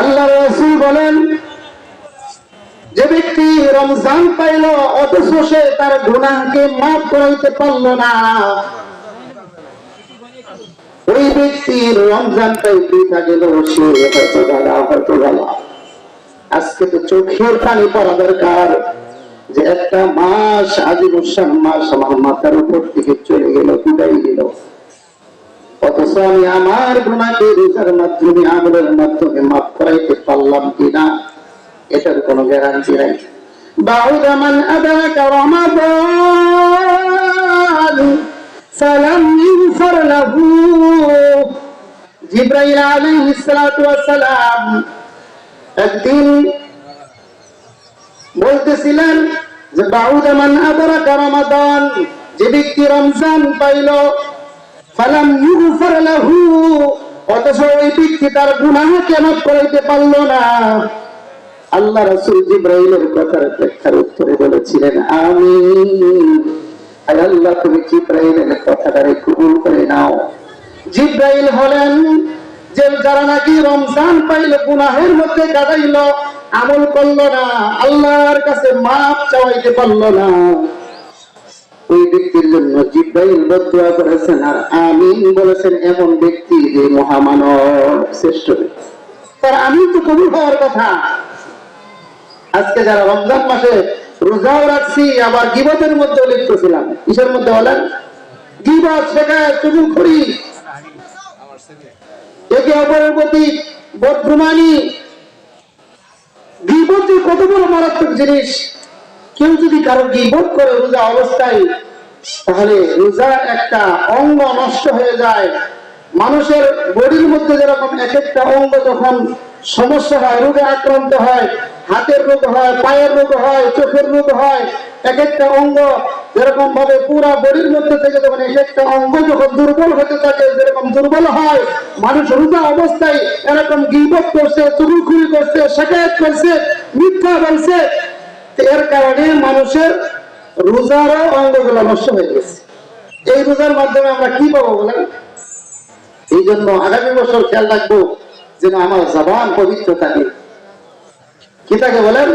আল্লাহ রসুল বলেন, যে ব্যক্তি রমজান পাইল, অথচ সে তার গুনাহকে মাফ করাইতে পারল না। ওই ব্যক্তির রমজান পাইতে আজকে তো চোখের পানি পড়া দরকার, যে একটা মাস আজিবুসান মাস আমার মাথার উপর থেকে চলে গেল, বিদায় গেল। অথচ আমি আমার গুণাকে রোজার মাধ্যমে, আমলের মাধ্যমে মাফ করাইতে পারলাম কিনা, এটার কোনো গ্যারান্টি নাই। বাউদামান সালাম লাহু জিব্রাইল সালাতু একদিন বলতেছিলেন যে বাউদামান আদাকা রমাদান, যে ব্যক্তি রমজান পাইল ফালাম ইউগফার লাহু, অথচ ওই ব্যক্তি তার গুনাহ কেন করাইতে পারল না। আল্লাহ রাসূল জিব্রাইলের কথার উত্তরে বলেছিলেন আমি আয় আল্লাহ, তুমি কথাটারে কবুল করে নাও। জিব্রাইল হলেন যে যারা নাকি রমজান পাইল, গুনাহের মধ্যে কাটাইল, আমল করল না, আল্লাহর কাছে মাপ চাওয়াইতে পারল না। ব্যক্তির জন্য জিব্রাইল বদুয়া করেছেন আর আমিন বলেছেন, এমন ব্যক্তি যে মহামানব, শ্রেষ্ঠ। তার আমিন তো কবুল হওয়ার কথা। আজকে যারা রমজান মাসে রোজাও রাখছি, আবার গিবতের মধ্যে লিপ্ত ছিলাম। কিসের মধ্যে বলেন? গিবত শেখায় চুগুল করি। একে অপরের প্রতি বদগুমানি। গিবত কত বড় মারাত্মক জিনিস। কেউ যদি কারও গিবত করে রোজা অবস্থায় তাহলে রোজার একটা অঙ্গ নষ্ট হয়ে যায়। মানুষের বডির মধ্যে যেরকম এক একটা অঙ্গ যখন সমস্যা হয়, রোগে আক্রান্ত হয়, হাতের রোগ হয়, পায়ের রোগ হয়, চোখের রোগ হয়, এক একটা অঙ্গ যেরকম ভাবে পুরা বডির মধ্যে থেকে যখন এক একটা অঙ্গ যখন দুর্বল হতে থাকে, যেরকম দুর্বল হয়, মানুষ রোজা অবস্থায় এরকম গিবত করছে চুরুখুরি করছে শেখায়ত করছে, মিথ্যা বলছে এর কারণে মানুষের রোজারও অঙ্গগুলো নষ্ট হয়ে গেছে। এই রোজার মাধ্যমে আমরা কি পাবো বলেন? এই জন্য আগামী বছর খেয়াল রাখব যেন আমার জবান পবিত্র থাকে কি তাকে বলেন?